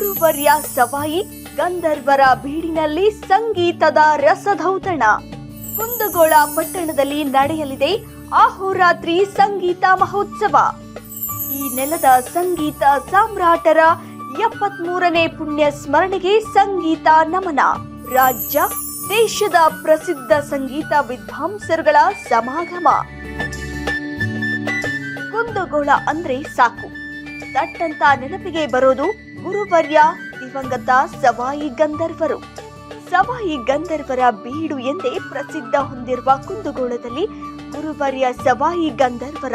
ಗುರುವರ್ಯ ಸವಾಯಿ ಗಂಧರ್ವರ ಬೀಡಿನಲ್ಲಿ ಸಂಗೀತದ ರಸಧೌತಣ ಕುಂದಗೋಳ ಪಟ್ಟಣದಲ್ಲಿ ನಡೆಯಲಿದೆ ಆಹೋರಾತ್ರಿ ಸಂಗೀತ ಮಹೋತ್ಸವ. ಈ ನೆಲದ ಸಂಗೀತ ಸಾಮ್ರಾಟರ ಎಪ್ಪತ್ಮೂರನೇ ಪುಣ್ಯ ಸ್ಮರಣೆಗೆ ಸಂಗೀತ ನಮನ. ರಾಜ್ಯ, ದೇಶದ ಪ್ರಸಿದ್ಧ ಸಂಗೀತ ವಿದ್ವಾಂಸರುಗಳ ಸಮಾಗಮ. ಕುಂದಗೋಳ ಅಂದ್ರೆ ಸಾಕು. ದಟ್ಟಂತ ನೆನಪಿಗೆ ಬರೋದು ಗುರುವರ್ಯ ದಿವಂಗತ ಸವಾಯಿ ಗಂಧರ್ವರು. ಸವಾಯಿ ಗಂಧರ್ವರ ಬೀಡು ಎಂದೇ ಪ್ರಸಿದ್ಧ ಹೊಂದಿರುವ ಕುಂದಗೋಳದಲ್ಲಿ ಗುರುವರ್ಯ ಸವಾಯಿ ಗಂಧರ್ವರ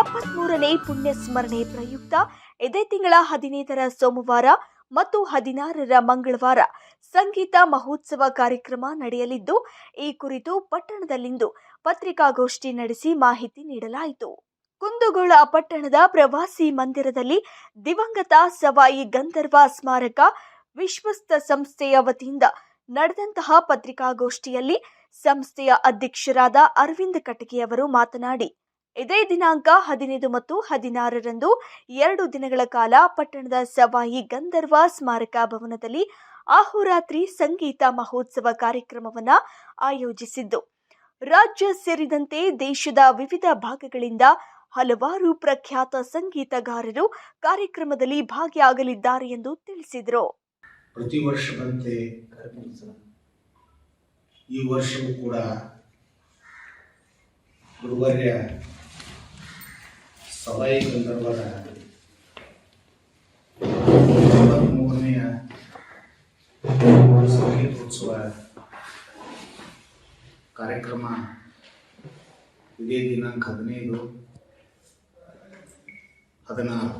ಎಪ್ಪತ್ಮೂರನೇ ಪುಣ್ಯ ಸ್ಮರಣೆ ಪ್ರಯುಕ್ತ ಇದೇ ತಿಂಗಳ ಹದಿನೈದರ ಸೋಮವಾರ ಮತ್ತು ಹದಿನಾರರ ಮಂಗಳವಾರ ಸಂಗೀತ ಮಹೋತ್ಸವ ಕಾರ್ಯಕ್ರಮ ನಡೆಯಲಿದ್ದು, ಈ ಕುರಿತು ಪಟ್ಟಣದಲ್ಲಿಂದು ಪತ್ರಿಕಾಗೋಷ್ಠಿ ನಡೆಸಿ ಮಾಹಿತಿ ನೀಡಲಾಯಿತು. ಕುಂದಗೋಳ ಪಟ್ಟಣದ ಪ್ರವಾಸಿ ಮಂದಿರದಲ್ಲಿ ದಿವಂಗತ ಸವಾಯಿ ಗಂಧರ್ವ ಸ್ಮಾರಕ ವಿಶ್ವಸ್ತ ಸಂಸ್ಥೆಯ ವತಿಯಿಂದ ನಡೆದಂತಹ ಪತ್ರಿಕಾಗೋಷ್ಠಿಯಲ್ಲಿ ಸಂಸ್ಥೆಯ ಅಧ್ಯಕ್ಷರಾದ ಅರವಿಂದ್ ಕಟಕಿಯವರು ಮಾತನಾಡಿ, ಇದೇ ದಿನಾಂಕ ಹದಿನೈದು ಮತ್ತು ಹದಿನಾರರಂದು ಎರಡು ದಿನಗಳ ಕಾಲ ಪಟ್ಟಣದ ಸವಾಯಿ ಗಂಧರ್ವ ಸ್ಮಾರಕ ಭವನದಲ್ಲಿ ಆಹೋರಾತ್ರಿ ಸಂಗೀತ ಮಹೋತ್ಸವ ಕಾರ್ಯಕ್ರಮವನ್ನು ಆಯೋಜಿಸಿದ್ದು. ರಾಜ್ಯ ಸೇರಿದಂತೆ ದೇಶದ ವಿವಿಧ ಭಾಗಗಳಿಂದ ಹಲವಾರು ಪ್ರಖ್ಯಾತ ಸಂಗೀತಗಾರರು ಕಾರ್ಯಕ್ರಮದಲ್ಲಿ ಭಾಗಿಯಾಗಲಿದ್ದಾರೆ ಎಂದು ತಿಳಿಸಿದರು. ಪ್ರತಿ ವರ್ಷದಂತೆ ಈ ವರ್ಷವೂ ಕೂಡ ಗುರುವಾರ್ಯ ಸವಾಯಿ ಗಂಧರ್ವರ ಮೂರನೆಯ ಸಂಗೀತೋತ್ಸವ ಕಾರ್ಯಕ್ರಮ ಇದೇ ದಿನಾಂಕ ಹದಿನೈದು. ಹದಿನಾರು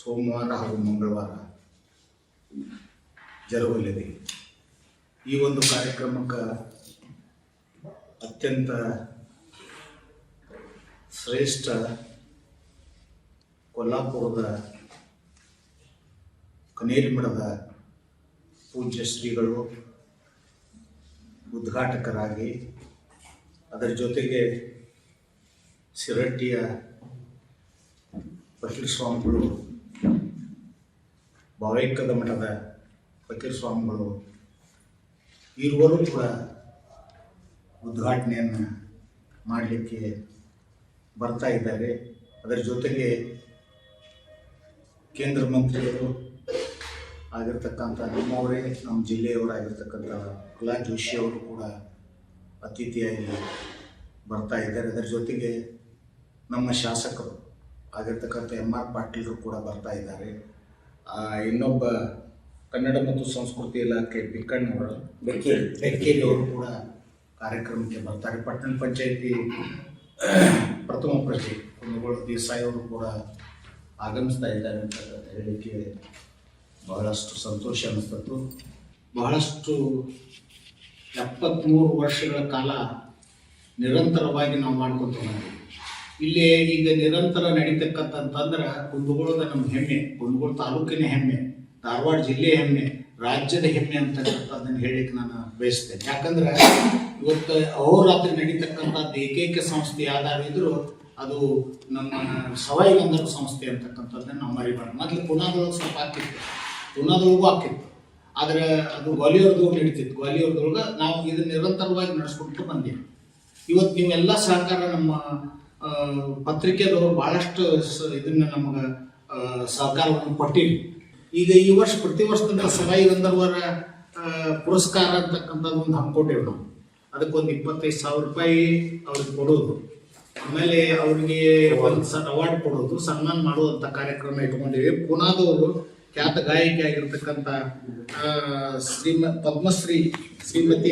ಸೋಮವಾರ ಹಾಗೂ ಮಂಗಳವಾರ ಜರುಗಲಿದೆ. ಈ ಒಂದು ಕಾರ್ಯಕ್ರಮಕ್ಕೆ ಅತ್ಯಂತ ಶ್ರೇಷ್ಠ ಕೊಲ್ಲಾಪುರದ ಕನೇರಿಮಠದ ಪೂಜ್ಯ ಶ್ರೀಗಳು ಉದ್ಘಾಟಕರಾಗಿ, ಅದರ ಜೊತೆಗೆ ಸಿರಟ್ಟಿಯ ಫಕೀರ್ ಸ್ವಾಮಿಗಳು ಭಾವೈಕ್ಯದ ಮಠದ ಫಕೀರ್ ಸ್ವಾಮಿಗಳು ಇರುವರೂ ಕೂಡ ಉದ್ಘಾಟನೆಯನ್ನು ಮಾಡಲಿಕ್ಕೆ ಬರ್ತಾ ಇದ್ದಾರೆ. ಅದರ ಜೊತೆಗೆ ಕೇಂದ್ರ ಮಂತ್ರಿಗಳು ಆಗಿರ್ತಕ್ಕಂಥ ನಮ್ಮವರೇ, ನಮ್ಮ ಜಿಲ್ಲೆಯವರಾಗಿರ್ತಕ್ಕಂಥ ಪ್ರಹ್ಲಾದ್ ಜೋಶಿ ಅವರು ಕೂಡ ಅತಿಥಿಯಾಗಿ ಬರ್ತಾ ಇದ್ದಾರೆ. ಅದರ ಜೊತೆಗೆ ನಮ್ಮ ಶಾಸಕರು ಆಗಿರ್ತಕ್ಕಂಥ ಎಂ ಆರ್ ಪಾಟೀಲರು ಕೂಡ ಬರ್ತಾ ಇದ್ದಾರೆ. ಇನ್ನೊಬ್ಬ ಕನ್ನಡ ಮತ್ತು ಸಂಸ್ಕೃತಿ ಇಲಾಖೆ ಬಿಕ್ಕಣ್ಣವರು ಬೆಕ್ಕೇರಿ ಅವರು ಕೂಡ ಕಾರ್ಯಕ್ರಮಕ್ಕೆ ಬರ್ತಾರೆ. ಪಟ್ಟಣ ಪಂಚಾಯತಿ ಪ್ರಥಮ ಪ್ರಜೆ ಕುಂದಗೋಳ ದೇಸಾಯಿ ಅವರು ಕೂಡ ಆಗಮಿಸ್ತಾ ಇದ್ದಾರೆ ಅಂತ ಹೇಳಲಿಕ್ಕೆ ಬಹಳಷ್ಟು ಸಂತೋಷ ಅನ್ನಿಸ್ತು ಬಹಳಷ್ಟು ಎಪ್ಪತ್ತ್ಮೂರು ವರ್ಷಗಳ ಕಾಲ ನಿರಂತರವಾಗಿ ನಾವು ಮಾಡ್ಕೊತೀವಿ ಇಲ್ಲಿ ಈಗ ನಿರಂತರ ನಡೀತಕ್ಕಂತಂದ್ರೆ ಕುಂದಗೋಳದ ನಮ್ಮ ಹೆಮ್ಮೆ, ಕುಂದಗೋಳ ತಾಲೂಕಿನ ಹೆಮ್ಮೆ, ಧಾರವಾಡ ಜಿಲ್ಲೆಯ ಹೆಮ್ಮೆ, ರಾಜ್ಯದ ಹೆಮ್ಮೆ ಅಂತಕ್ಕಂಥದ್ದನ್ನು ಹೇಳಿ ನಾನು ಬಯಸ್ತೇನೆ. ಯಾಕಂದ್ರೆ ಇವತ್ತು ಅಹೋರಾತ್ರಿ ನಡೀತಕ್ಕಂಥದ್ದು ಏಕೈಕ ಸಂಸ್ಥೆ ಯಾವ್ದಾದ್ರು ಅದು ನಮ್ಮ ಸವಾಯಿ ಗಂಧರ್ವ ಸಂಸ್ಥೆ ಅಂತಕ್ಕಂಥದ್ದನ್ನು ನಾವು ಮರಿಬಾರ್ದು. ಮೊದಲು ಪುನಾದೊಳಗೆ ಸ್ವಲ್ಪ ಹಾಕಿತ್ತು. ಪುನಾದೊಳಗೂ ಹಾಕಿತ್ತು. ಆದರೆ ಅದು ಗ್ವಾಲಿಯರ್ದೊಳಗೆ ನಡೀತಿತ್ತು. ಗ್ವಾಲಿಯರ್ದೊಳಗೆ ನಾವು ಇದನ್ನ ನಿರಂತರವಾಗಿ ನಡೆಸ್ಕೊಟ್ಟು ಬಂದೀವಿ. ಇವತ್ತು ನೀವೆಲ್ಲ ಸಹಕಾರ ನಮ್ಮ ಪತ್ರಿಕೆದವರು ಸ- ಇದನ್ನ ನಮಗೆ ಸಹಕಾರವನ್ನು ಕೊಟ್ಟಿವಿ ಈಗ ಈ ವರ್ಷ ಪ್ರತಿ ವರ್ಷದಂತ ಸವಾಯಿ ಗಂಧರ್ವರ ಪುರಸ್ಕಾರ ಅಂತಕ್ಕಂಥದ್ದು ಒಂದು ಹಮ್ಮಿಕೊಟ್ಟೇವೆ ನಾವು. ಅದಕ್ಕೊಂದು ಇಪ್ಪತ್ತೈದು ಸಾವಿರ ರೂಪಾಯಿ ಅವ್ರಿಗೆ ಕೊಡೋದು. ಆಮೇಲೆ ಅವರಿಗೆ ಒಂದು ಸಣ್ಣ ಅವಾರ್ಡ್ ಕೊಡೋದು, ಸನ್ಮಾನ ಮಾಡುವಂಥ ಕಾರ್ಯಕ್ರಮ ಇಟ್ಕೊಂಡಿವಿ. ಪುನಾದವರು ಖ್ಯಾತ ಗಾಯಕಿ ಆಗಿರ್ತಕ್ಕಂಥ ಶ್ರೀಮ, ಪದ್ಮಶ್ರೀ ಶ್ರೀಮತಿ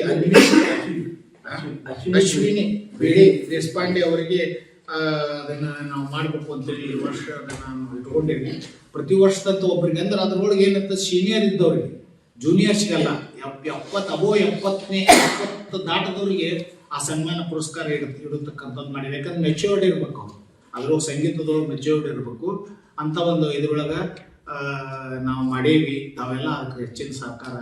ಅಶ್ವಿನಿ ಬಿಳಿ ದೇಶಪಾಂಡೆ ಅವರಿಗೆ ಅದನ್ನ ನಾವು ಮಾಡಬೇಕು ಅಂತೇಳಿ ಈ ವರ್ಷ ಅದನ್ನ ಇಟ್ಕೊಂಡಿವಿ. ಪ್ರತಿ ವರ್ಷದಂತೂ ಒಬ್ರಿಗೆ ಅಂದ್ರೆ ಅದ್ರೊಳಗೆ ಏನಂತ ಸೀನಿಯರ್ ಇದ್ದವ್ರಿಗೆ ಜೂನಿಯರ್ ಸಿಗಲ್ಲ ಎಪ್ ಎಪ್ಪತ್ತು ಅಬೋ ಎಪ್ಪತ್ತನೇ, ಎಪ್ಪತ್ತು ದಾಟದವ್ರಿಗೆ ಆ ಸನ್ಮಾನ ಪುರಸ್ಕಾರ ಇಡ, ಇಡತಕ್ಕಂಥದ್ದು ಮಾಡಿ ಯಾಕಂದ್ರೆ ಮೆಚ್ಯೂರ್ಡ್ ಇರ್ಬೇಕು ಅವ್ರು. ಅದ್ರೊಳಗೆ ಸಂಗೀತದೊಳಗೆ ಮೆಚ್ಯೂರ್ಡ್ ಇರಬೇಕು. ಅಂತ ಒಂದು ಇದ್ರೊಳಗೆ ನಾವು ಮಾಡೇವಿ. ತಾವೆಲ್ಲ ಅದಕ್ಕೆ ಹೆಚ್ಚಿನ ಸಹಕಾರ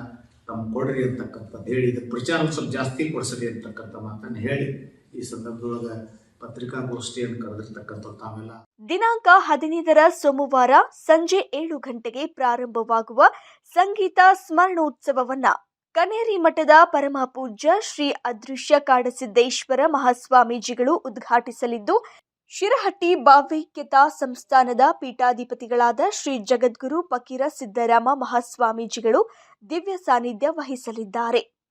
ತಮ್ಮ ಕೊಡ್ರಿ ಅಂತಕ್ಕಂಥದ್ದು ಹೇಳಿ. ಇದಕ್ಕೆ ಪ್ರಚಾರ ಸ್ವಲ್ಪ ಜಾಸ್ತಿ ಕೊಡಿಸ್ರಿ ಅಂತಕ್ಕಂಥ ಮಾತನ್ನು ಹೇಳಿ ಈ ಸಂದರ್ಭದೊಳಗೆ ಪತ್ರಿಕಾಗೋಷ್ಠಿಯನ್ನು ದಿನಾಂಕ ಹದಿನೈದರ ಸೋಮವಾರ ಸಂಜೆ ಏಳು ಗಂಟೆಗೆ ಪ್ರಾರಂಭವಾಗುವ ಸಂಗೀತ ಸ್ಮರಣೋತ್ಸವವನ್ನ ಕನೇರಿ ಮಠದ ಪರಮಪೂಜ್ಯ ಶ್ರೀ ಅದೃಶ್ಯ ಕಾಡಸಿದ್ದೇಶ್ವರ ಮಹಾಸ್ವಾಮೀಜಿಗಳು ಉದ್ಘಾಟಿಸಲಿದ್ದು, ಶಿರಹಟ್ಟಿ ಭಾವೈಕ್ಯತಾ ಸಂಸ್ಥಾನದ ಪೀಠಾಧಿಪತಿಗಳಾದ ಶ್ರೀ ಜಗದ್ಗುರು ಫಕೀರ ಸಿದ್ದರಾಮ ಮಹಾಸ್ವಾಮೀಜಿಗಳು ದಿವ್ಯ ಸಾನ್ನಿಧ್ಯ ವಹಿಸಲಿದ್ದಾರೆ.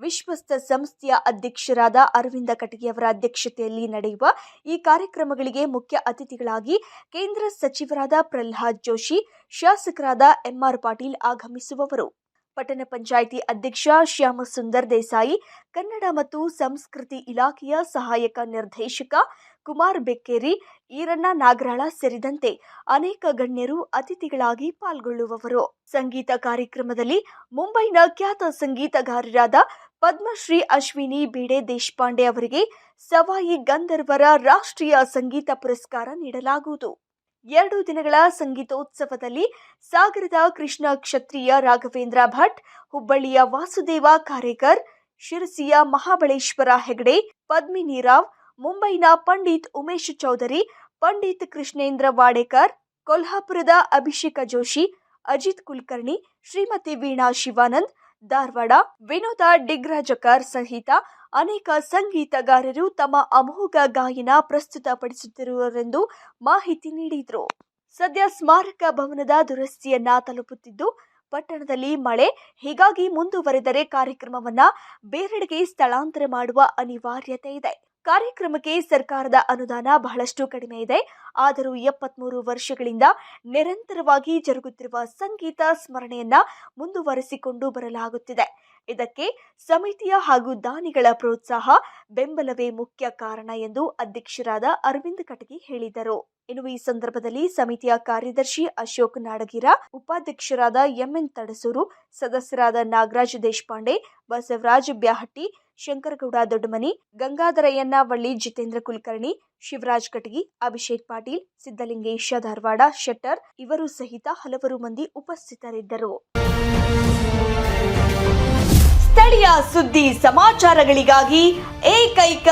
ವಿಶ್ವಸ್ತ ಸಂಸ್ಥೆಯ ಅಧ್ಯಕ್ಷರಾದ ಅರವಿಂದ ಕಟಗಿಯವರ ಅಧ್ಯಕ್ಷತೆಯಲ್ಲಿ ನಡೆಯುವ ಈ ಕಾರ್ಯಕ್ರಮಗಳಿಗೆ ಮುಖ್ಯ ಅತಿಥಿಗಳಾಗಿ ಕೇಂದ್ರ ಸಚಿವರಾದ ಪ್ರಹ್ಲಾದ್ ಜೋಶಿ, ಶಾಸಕರಾದ ಎಂಆರ್ ಪಾಟೀಲ್ ಆಗಮಿಸುವವರು. ಪಟ್ಟಣ ಪಂಚಾಯಿತಿ ಅಧ್ಯಕ್ಷ ಶ್ಯಾಮ ಸುಂದರ್ ದೇಸಾಯಿ, ಕನ್ನಡ ಮತ್ತು ಸಂಸ್ಕೃತಿ ಇಲಾಖೆಯ ಸಹಾಯಕ ನಿರ್ದೇಶಕ ಕುಮಾರ್ ಬೆಕ್ಕೇರಿ, ಈರಣ್ಣ ನಾಗರಾಳ ಸೇರಿದಂತೆ ಅನೇಕ ಗಣ್ಯರು ಅತಿಥಿಗಳಾಗಿ ಪಾಲ್ಗೊಳ್ಳುವವರು. ಸಂಗೀತ ಕಾರ್ಯಕ್ರಮದಲ್ಲಿ ಮುಂಬೈನ ಖ್ಯಾತ ಸಂಗೀತಗಾರರಾದ ಪದ್ಮಶ್ರೀ ಅಶ್ವಿನಿ ಬೀಡೆ ದೇಶಪಾಂಡೆ ಅವರಿಗೆ ಸವಾಯಿ ಗಂಧರ್ವರ ರಾಷ್ಟ್ರೀಯ ಸಂಗೀತ ಪುರಸ್ಕಾರ ನೀಡಲಾಗುವುದು. ಎರಡು ದಿನಗಳ ಸಂಗೀತೋತ್ಸವದಲ್ಲಿ ಸಾಗರದ ಕೃಷ್ಣ ಕ್ಷತ್ರಿಯ ರಾಘವೇಂದ್ರ ಭಟ್, ಹುಬ್ಬಳ್ಳಿಯ ವಾಸುದೇವ ಕಾರೇಕರ್, ಶಿರಸಿಯ ಮಹಾಬಳೇಶ್ವರ ಹೆಗಡೆ, ಪದ್ಮಿನಿ ರಾವ್, ಮುಂಬೈನ ಪಂಡಿತ್ ಉಮೇಶ್ ಚೌಧರಿ, ಪಂಡಿತ್ ಕೃಷ್ಣೇಂದ್ರ ವಾಡೇಕರ್, ಕೊಲ್ಹಾಪುರದ ಅಭಿಷೇಕ ಜೋಶಿ, ಅಜಿತ್ ಕುಲಕರ್ಣಿ, ಶ್ರೀಮತಿ ವೀಣಾ ಶಿವಾನಂದ್, ಧಾರವಾಡ, ವಿನೋದ ಡಿಗ್ರಾಜಕರ್ ಸಹಿತ ಅನೇಕ ಸಂಗೀತಗಾರರು ತಮ್ಮ ಅಮೋಘ ಗಾಯನ ಪ್ರಸ್ತುತಪಡಿಸುತ್ತಿರುವರೆಂದು ಮಾಹಿತಿ ನೀಡಿದರು. ಸದ್ಯ ಸ್ಮಾರಕ ಭವನದ ದುರಸ್ತಿಯನ್ನ ತಲುಪುತ್ತಿದ್ದು, ಪಟ್ಟಣದಲ್ಲಿ ಮಳೆ, ಹೀಗಾಗಿ ಮುಂದುವರೆದರೆ ಕಾರ್ಯಕ್ರಮವನ್ನ ಬೇರೆಡೆಗೆ ಸ್ಥಳಾಂತರ ಮಾಡುವ ಅನಿವಾರ್ಯತೆ ಇದೆ. ಕಾರ್ಯಕ್ರಮಕ್ಕೆ ಸರ್ಕಾರದ ಅನುದಾನ ಬಹಳಷ್ಟು ಕಡಿಮೆ ಇದೆ. ಆದರೂ ಎಪ್ಪತ್ಮೂರು ವರ್ಷಗಳಿಂದ ನಿರಂತರವಾಗಿ ಜರುಗುತ್ತಿರುವ ಸಂಗೀತ ಸ್ಮರಣೆಯನ್ನ ಮುಂದುವರೆಸಿಕೊಂಡು ಬರಲಾಗುತ್ತಿದೆ. ಇದಕ್ಕೆ ಸಮಿತಿಯ ಹಾಗೂ ದಾನಿಗಳ ಪ್ರೋತ್ಸಾಹ ಬೆಂಬಲವೇ ಮುಖ್ಯ ಕಾರಣ ಎಂದು ಅಧ್ಯಕ್ಷರಾದ ಅರವಿಂದ್ ಕಟಗಿ ಹೇಳಿದರು. ಇನ್ನು ಈ ಸಂದರ್ಭದಲ್ಲಿ ಸಮಿತಿಯ ಕಾರ್ಯದರ್ಶಿ ಅಶೋಕ್ ನಾಡಗಿರ, ಉಪಾಧ್ಯಕ್ಷರಾದ ಎಂಎನ್ ತಡಸೂರು, ಸದಸ್ಯರಾದ ನಾಗರಾಜ್ ದೇಶಪಾಂಡೆ, ಬಸವರಾಜ್ ಬ್ಯಾಹಟ್ಟಿ ಶಂಕರಗೌಡ ದೊಡ್ಡಮನಿ ಗಂಗಾಧರಯ್ಯನ ವಳ್ಳಿ ಜಿತೇಂದ್ರ ಕುಲಕರ್ಣಿ, ಶಿವರಾಜ್ ಕಟಗಿ, ಅಭಿಷೇಕ್ ಪಾಟೀಲ್ ಸಿದ್ದಲಿಂಗೇಶ ಧಾರವಾಡ, ಶೆಟ್ಟರ್ ಇವರು ಸಹಿತ ಹಲವರು ಮಂದಿ ಉಪಸ್ಥಿತರಿದ್ದರು. ಸ್ಥಳೀಯ ಸುದ್ದಿ ಸಮಾಚಾರಗಳಿಗಾಗಿ ಏಕೈಕ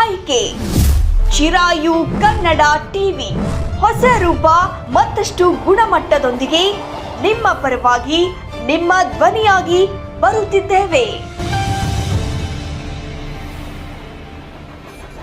ಆಯ್ಕೆ. ಚಿರಾಯು ಕನ್ನಡ ಟಿವಿ. ಹೊಸ ರೂಪ ಮತ್ತಷ್ಟು ಗುಣಮಟ್ಟದೊಂದಿಗೆ ನಿಮ್ಮ ಪರವಾಗಿ, ನಿಮ್ಮ ಧ್ವನಿಯಾಗಿ ಬರುತ್ತಿದ್ದೇವೆ.